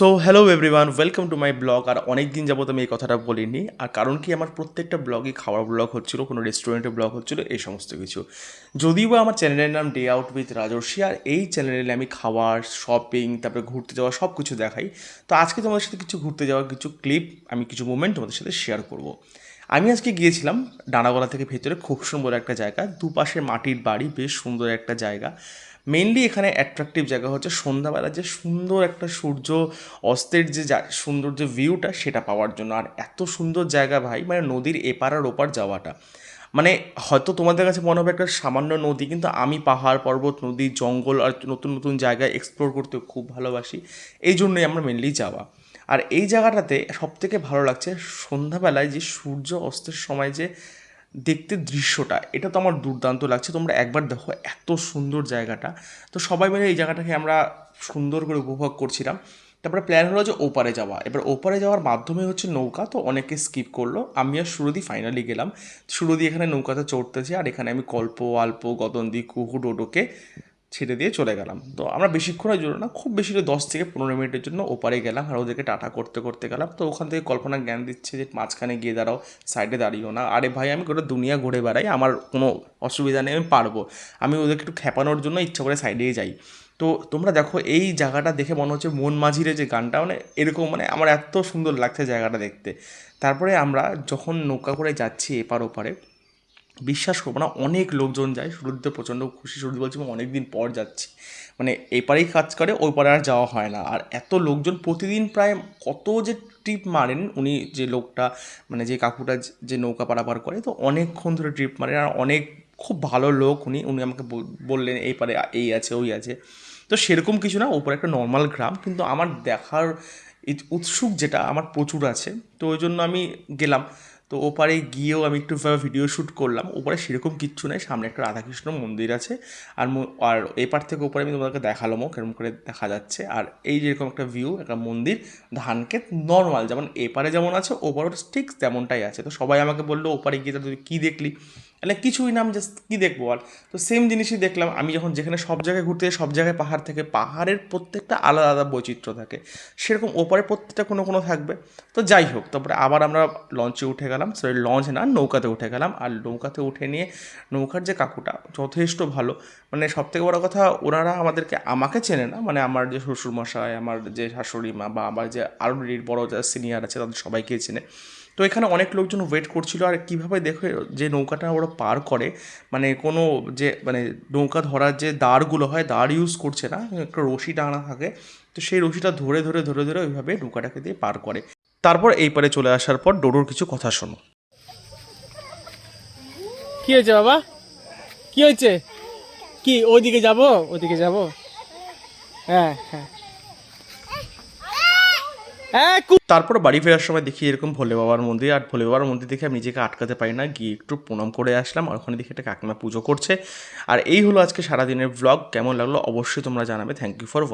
So hello everyone welcome to my blog আর অনেক দিন যাবত আমি এই কথাটা বলিনি। আর কারণ কি, আমার প্রত্যেকটা ব্লগে খাওয়ার ব্লগ হচ্ছিল, কোনো রেস্টুরেন্টের ব্লগ হচ্ছিল, এই সমস্ত কিছু। যদিও বা আমার চ্যানেলের নাম ডে আউট উইথ রাজর্ষি আর এই চ্যানেলে আমি খাওয়ার শপিং তারপরে ঘুরতে যাওয়া সব কিছু দেখাই। তো আজকে তোমাদের সাথে কিছু ঘুরতে যাওয়ার কিছু ক্লিপ আমি কিছু মুমেন্ট তোমাদের সাথে শেয়ার করব। আমি আজকে গিয়েছিলাম ডানাগলা থেকে ভেতরে খুব সুন্দর একটা জায়গা। দুপাশে মাটির বাড়ি, বেশ সুন্দর একটা জায়গা। মেনলি এখানে অ্যাট্রাকটিভ জায়গা হচ্ছে সন্ধ্যাবেলা যে সুন্দর একটা সূর্য, অস্তের যে সুন্দর যে ভিউটা সেটা পাওয়ার জন্য। আর এত সুন্দর জায়গা ভাই মানে নদীর এপার আর ওপার যাওয়াটা। মানে হয়তো তোমাদের কাছে মনে হবে একটা সামান্য নদী, কিন্তু আমি পাহাড়, পর্বত, নদী, জঙ্গল আর নতুন নতুন জায়গায় এক্সপ্লোর করতে খুব ভালোবাসি। এই জন্যই আমরা মেনলি যাওয়া। আর এই জায়গাটাতে সব থেকে ভালো লাগছে সন্ধ্যাবেলায় যে সূর্য অস্তের সময় যে দেখতে দৃশ্যটা, এটা তো আমার দুর্দান্ত লাগছে। তোমরা একবার দেখো এত সুন্দর জায়গাটা। তো সবাই মিলে এই জায়গাটাকে আমরা সুন্দর করে উপভোগ করছিলাম। তারপরে প্ল্যান হলো যে ওপারে যাওয়া। এবার ওপারে যাওয়ার মাধ্যমে হচ্ছে নৌকা, তো অনেকে স্কিপ করল। আমি আর সুরদি ফাইনালি গেলাম। সুরদি এখানে নৌকাতে চড়তেছি আর এখানে আমি কল্প, আল্প, গদন্দি কুহু ডোডোকে ছেড়ে দিয়ে চলে গেলাম। তো আমরা বেশিক্ষণের জন্য না, খুব বেশি দশ থেকে পনেরো মিনিটের জন্য ওপারে গেলাম আর ওদেরকে টাটা করতে করতে গেলাম। তো ওখান থেকে কল্পনা জ্ঞান দিচ্ছে যে মাঝখানে গিয়ে দাঁড়াও সাইডে দাঁড়িয়েও না। আরে ভাই, আমি গোটা দুনিয়া ঘুরে বেড়াই, আমার কোনো অসুবিধা নেই, আমি পারব। আমি ওদেরকে একটু খেপানোর জন্য ইচ্ছা করে সাইডেই যাই। তো তোমরা দেখো, এই জায়গাটা দেখে মনে হচ্ছে মন মাঝিরে যে গানটা মানে এরকম মানে আমার এত সুন্দর লাগছে জায়গাটা দেখতে। তারপরে আমরা যখন নৌকা করে যাচ্ছি এপার ওপারে বিশ্বাস করব না, অনেক লোকজন যায় শুরুতে প্রচণ্ড খুশি শুরু বলছি অনেক দিন পর যাচ্ছি। মানে এপারেই কাজ করে, ওই পারে আর যাওয়া হয় না। আর এত লোকজন প্রতিদিন প্রায় কত যে ট্রিপ মারেন, উনি যে লোকটা মানে যে কাকুটা যে- নৌকা পারাপার করে, তো অনেকক্ষণ ধরে ট্রিপ মারেন, আর অনেক খুব ভালো লোক উনি উনি আমাকে বল- বললেন, এই পারে এই আছে, ওই আছে। তো সেরকম কিছু না, ওপরে একটা নর্মাল গ্রাম, কিন্তু আমার দেখার উৎসুক যেটা, আমার প্রচুর আছে। তো ওই জন্য আমি গেলাম। তো ওপারে গিয়েও আমি একটু ভিডিও শ্যুট করলাম। ওপারে সেরকম কিচ্ছু নাই, সামনে একটা রাধাকৃষ্ণ মন্দির আছে। আর আর এপার থেকে ওপারে আমি তোমাদেরকে দেখালামও কেরম করে দেখা যাচ্ছে। আর এই যেরকম একটা ভিউ একটা মন্দির, ধানকে নর্মাল যেমন এপারে যেমন আছে, ওপারও ঠিক তেমনটাই আছে। তো সবাই আমাকে বলল, ওপারে গিয়ে তুই কী দেখলি? মানে কিছুই নাম জাস্ট কী দেখব আর তো সেম জিনিসই দেখলাম, আমি যখন যেখানে সব জায়গায় ঘুরতে যাই, সব জায়গায় পাহাড় থেকে, পাহাড়ের প্রত্যেকটা আলাদা আলাদা বৈচিত্র্য থাকে। সেরকম ওপারে প্রত্যেকটা কোনো কোনো থাকবে। তো যাই হোক, তারপরে আবার আমরা লঞ্চে উঠে গেলাম সরি লঞ্চ না, নৌকাতে উঠে গেলাম। আর নৌকাতে উঠে নিয়ে নৌকার যে কাকুটা, যথেষ্ট ভালো। মানে সব থেকে বড় কথা, ওনারা আমাদেরকে, আমাকে চেনে না মানে আমার যে শ্বশুরমশাই, আমার যে শাশুড়ি মা বা আমার যে আরও বড় যারা সিনিয়র আছে, তাদের সবাইকে চেনে। তো এখানে অনেক লোকজন ওয়েট করছিল, আর কীভাবে দেখে যে নৌকাটা ওরা পার করে মানে কোনো যে মানে নৌকা ধরার যে দাঁড়গুলো হয়, দাঁড় ইউজ করছে না, একটা রশি টানা থাকে, তো সেই রশিটা ধরে ধরে ধরে ধরে ওইভাবে নৌকাটাকে দিয়ে পার করে। তারপর এই পারে চলে আসার পর ডোডোর কিছু কথা শোনো। কি হয়েছে বাবা? কি হয়েছে? কি, ওইদিকে যাব? ওইদিকে যাব? হ্যাঁ হ্যাঁ। তারপর বাড়ি ফেরার সময় দেখি এরকম ভোলে বাবার মন্দির, আর ভোলে বাবার মন্দির দেখে আমি নিজেকে আটকাতে পারি না। গিয়ে একটু প্রণাম করে আসলাম, আর ওখানে দেখে একটা কাকিমা পুজো করছে। আর এই হলো আজকে সারাদিনের ব্লগ কেমন লাগল অবশ্যই তোমরা জানাবে। Thank you for